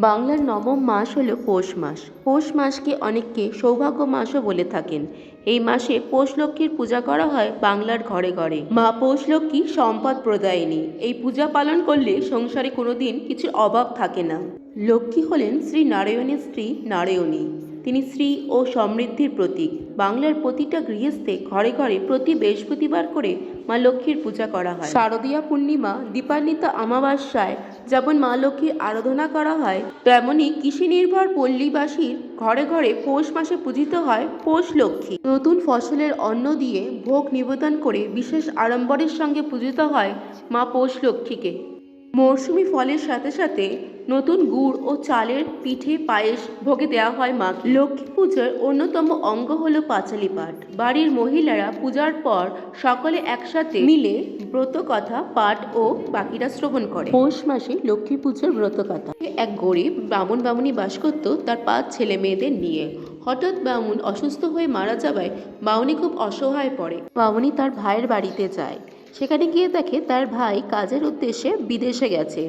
বাংলার নবম মাস হল পৌষ মাস। পৌষ মাসকে অনেককে সৌভাগ্য মাসও বলে থাকেন। এই মাসে পৌষ লক্ষ্মীর পূজা করা হয় বাংলার ঘরে ঘরে। মা পৌষ লক্ষ্মী সম্পদ প্রদায়িনী। এই পূজা পালন করলে সংসারে কোনোদিন কিছু অভাব থাকে না। লক্ষ্মী হলেন শ্রী নারায়ণের স্ত্রী নারায়ণী। তিনি শ্রী ও সমৃদ্ধির প্রতীক। বাংলার প্রতিটা গৃহস্থে ঘরে ঘরে প্রতি বৃহস্পতিবার করে মা লক্ষ্মীর পূজা করা হয়। শারদীয়া পূর্ণিমা, দীপান্বিত অমাবস্যায় যেমন মা লক্ষ্মীর আরাধনা করা হয়, তেমনি কৃষি নির্ভর পল্লীবাসীর ঘরে ঘরে পৌষ মাসে পূজিত হয় পৌষ লক্ষ্মী। নতুন ফসলের অন্ন দিয়ে ভোগ নিবেদন করে বিশেষ আড়ম্বরের সঙ্গে পূজিত হয় মা পৌষ লক্ষ্মীকে। মরশুমি ফলের সাথে সাথে নতুন গুড় ও চালের পিঠে পায়েস ভোগে দেওয়া হয় মা লক্ষ্মী পূজার অন্যতম অঙ্গ হল পাঁচালি পাঠ। বাড়ির মহিলারা পূজার পর সকলে একসাথে মিলে ব্রত কথা পাঠ ও বাকিরা শ্রবণ করে। পৌষ মাসে লক্ষ্মী পুজোর ব্রত কথা এক গরিব ব্রাহ্মণ বামুনি বাস করত তার পাঁচ ছেলে মেয়েদের নিয়ে। হঠাৎ বামুন অসুস্থ হয়ে মারা যাওয়ায় বাউনি খুব অসহায় পড়ে। বামুনি তার ভাইয়ের বাড়িতে যায়। সেখানে গিয়ে দেখে তার ভাই কাজের উদ্দেশ্যে বিদেশে গেছে।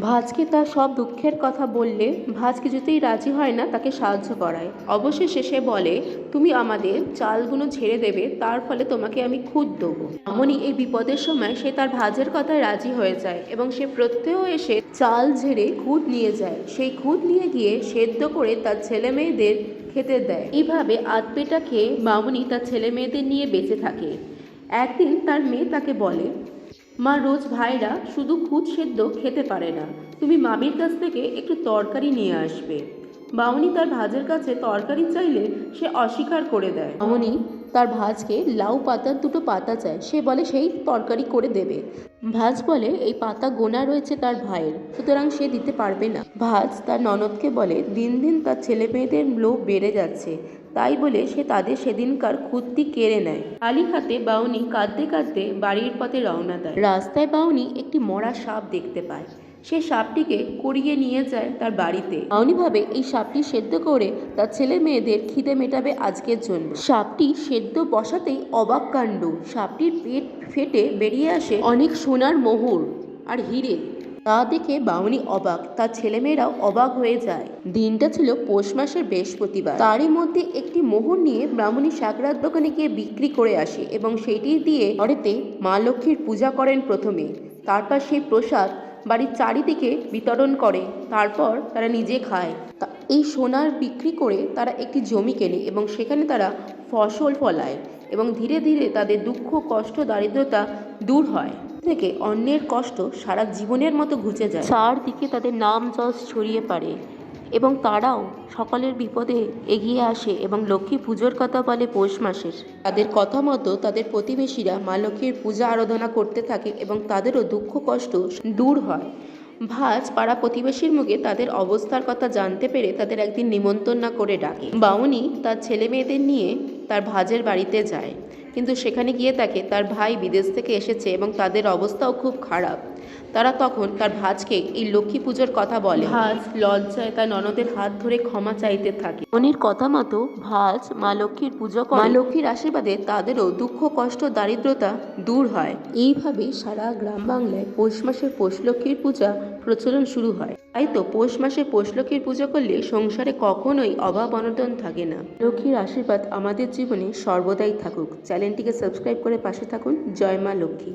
ভাজকে তার সব দুঃখের কথা বললে ভাজ কিছুতেই রাজি হয় না তাকে সাহায্য করায়। অবশেষে সে বলে, তুমি আমাদের চালগুলো ঝেড়ে দেবে, তার ফলে তোমাকে আমি খুদ দেবো। এমনই এই বিপদের সময় সে তার ভাজের কথায় রাজি হয়ে যায় এবং সে প্রত্যেহ এসে চাল ঝেড়ে খুদ নিয়ে যায়। সেই খুদ নিয়ে গিয়ে সেদ্ধ করে তার ছেলে মেয়েদের খেতে দেয়। এইভাবে আধপেটা খেয়ে মামনি তার ছেলে মেয়েদের নিয়ে বেঁচে থাকে। একদিন তার মেয়ে তাকে বলে, মা, রোজ ভাইরা শুধু খুদ সেদ্ধ খেতে পারে না। তুমি মামির কাছ থেকে একটু তরকারি নিয়ে আসবে। বামুনি তার ভাজের কাছে তরকারি চাইলে সে অস্বীকার করে দেয়। বামুনি তার ভাজকে লাউ পাতার দুটো পাতা চায়। সে বলে, সেই তরকারি করে দেবে। ভাজ বলে, এই পাতা গোনা রয়েছে তার ভাইয়ের, সুতরাং সে দিতে পারবে না। ভাজ তার ননদকে বলে, দিন দিন তার ছেলে মেয়েদের লোভ বেড়ে যাচ্ছে। তাই বলে সে তাদের সেদিনকার খুঁতটি কেড়ে নেয়। খালি হাতে বাউনি কাঁদতে কাঁদতে বাড়ির পথে রওনা দেয়। রাস্তায় বাউনি একটি মরা সাপ দেখতে পায়। সে সাপটিকে কুড়িয়ে নিয়ে যায় তার বাড়িতে। বাউনি ভাবে এই সাপটি সেদ্ধ করে তার ছেলে মেয়েদের খিদে মেটাবে আজকের জন্য। সাপটি সেদ্ধ বসাতেই অবাক কাণ্ড। সাপটির পেট ফেটে বেরিয়ে আসে অনেক সোনার মোহর আর হিরে। তা দেখে বাউনি অবাক, তার ছেলেমেয়েরাও অবাক হয়ে যায়। দিনটা ছিল পৌষ মাসের বৃহস্পতিবার। তারই মধ্যে একটি মোহর নিয়ে ব্রাহ্মণী সাকরাত দোকানে গিয়ে বিক্রি করে আসে এবং সেইটি দিয়ে ঘরেতে মা লক্ষ্মীর পূজা করেন প্রথমে। তারপর সেই প্রসাদ বাড়ির চারিদিকে বিতরণ করে, তারপর তারা নিজে খায়। এই সোনার বিক্রি করে তারা একটি জমি কেনে এবং সেখানে তারা ফসল ফলায় এবং ধীরে ধীরে তাদের দুঃখ, কষ্ট, দারিদ্রতা দূর হয়। থেকে অন্যের কষ্ট সারা জীবনের মতো ঘুচে যায়। চারদিকে তাদের নাম যশ ছড়িয়ে পড়ে। এবং তারাও সকলের বিপদে এগিয়ে আসে এবং লক্ষ্মী পুজোর কথা বলে পৌষ মাসের। তাদের কথা মতো তাদের প্রতিবেশীরা মা লক্ষ্মীর পূজা আরাধনা করতে থাকে এবং তাদেরও দুঃখ কষ্ট দূর হয়। ভাজ পাড়া প্রতিবেশীর মুখে তাদের অবস্থার কথা জানতে পেরে তাদের একদিন নিমন্ত্রণ না করে ডাকে। বাউনি তার ছেলে মেয়েদের নিয়ে তার ভাজের বাড়িতে যায়। কিন্তু সেখানে গিয়ে তাকে তার ভাই বিদেশ থেকে এসেছে এবং তাদের অবস্থাও খুব খারাপ। তারা তখন তার ভাজকে এই লক্ষ্মী পুজোর কথা বলে। ভাজ লজ্জায় তার ননদের হাত ধরে ক্ষমা চাইতে থাকে। মনির কথা মতো ভাজ মা লক্ষ্মীর পুজো করে। মা লক্ষ্মীর আশীর্বাদে তাদেরও দুঃখ কষ্ট দারিদ্রতা দূর হয়। এইভাবে সারা গ্রাম বাংলায় পৌষ মাসের পৌষ লক্ষ্মীর পূজা প্রচলন শুরু হয়। তাই তো পৌষ মাসে পৌষ লক্ষ্মীর পুজো করলে সংসারে কখনোই অভাব অনটন থাকে না। লক্ষ্মীর আশীর্বাদ আমাদের জীবনে সর্বদাই থাকুক। চ্যানেলটিকে সাবস্ক্রাইব করে পাশে থাকুন। জয় মা লক্ষ্মী।